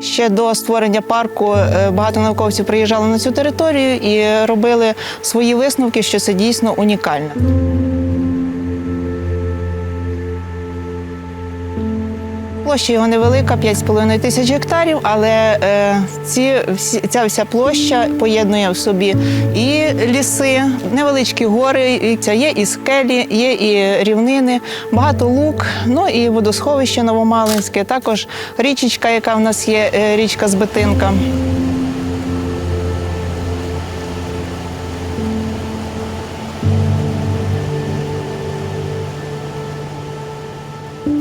Ще до створення парку е, багато науковців приїжджали на цю територію і робили свої висновки, що це дійсно унікально. Площа його невелика, 5,5 тисяч гектарів, але е, ці, ця вся площа поєднує в собі і ліси, невеличкі гори, і це є і скелі, є і рівнини, багато лук, ну і водосховище Новомалинське, також річечка, яка в нас є, е, річка Збитинка.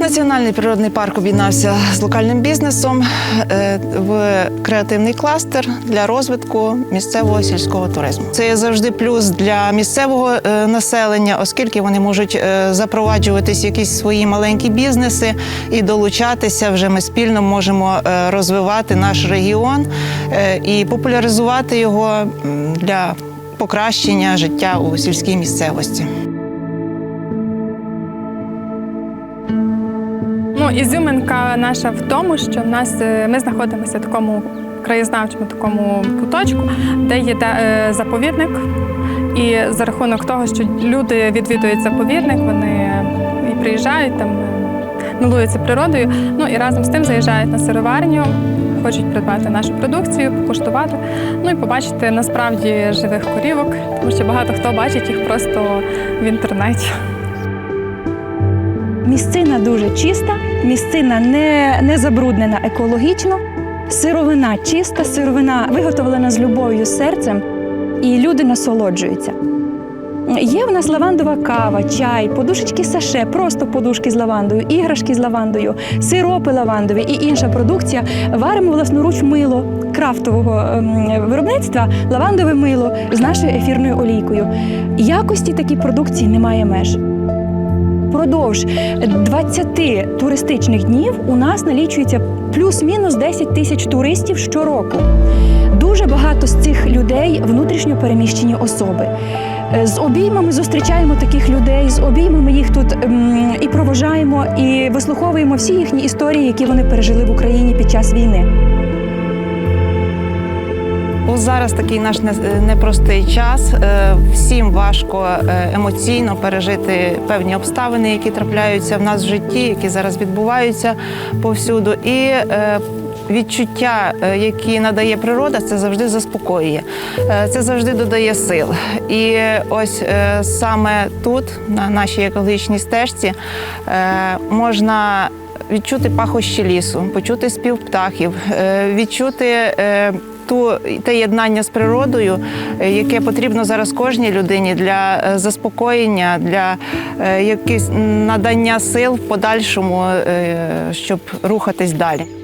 Національний природний парк об'єднався з локальним бізнесом е, в креативний кластер для розвитку місцевого сільського туризму. Це є завжди плюс для місцевого е, населення, оскільки вони можуть е, запроваджуватись якісь свої маленькі бізнеси і долучатися. Вже ми спільно можемо розвивати наш регіон і популяризувати його для покращення життя у сільській місцевості. Ізюминка наша в тому, що в нас е, ми знаходимося в такому краєзнавчому такому куточку, де є е, заповідник. І за рахунок того, що люди відвідують заповідник, вони і приїжджають там, е, милуються природою. Ну і разом з тим заїжджають на сироварню, хочуть придбати нашу продукцію, покуштувати. Ну і побачити насправді живих корівок, тому що багато хто бачить їх просто в інтернеті. Місцина дуже чиста, місцина не, не забруднена екологічно, сировина чиста, сировина виготовлена з любов'ю серцем, і люди насолоджуються. Є в нас лавандова кава, чай, подушечки саше, просто подушки з лавандою, іграшки з лавандою, сиропи лавандові і інша продукція. Варимо власноруч мило крафтового ем, виробництва, лавандове мило з нашою ефірною олійкою. Якості такій продукції немає меж. Продовж 20 туристичних днів у нас налічується плюс-мінус 10 тисяч туристів щороку. Дуже багато з цих людей внутрішньо переміщені особи. Е, З обіймами зустрічаємо таких людей, з обіймами їх тут ем, і провожаємо, і вислуховуємо всі їхні історії, які вони пережили в Україні під час війни. Ось зараз такий наш непростий час. Е, Всім важко е, емоційно пережити певні обставини, які трапляються в нас в житті, які зараз відбуваються повсюду. І е, відчуття, які надає природа, це завжди заспокоює, це завжди додає сил. І ось саме тут, на нашій екологічній стежці, можна відчути пахощі лісу, почути спів птахів, відчути. Е, ту те єднання з природою, е, яке потрібно зараз кожній людині для е, заспокоєння, для якісь надання сил в подальшому, е, щоб рухатись далі.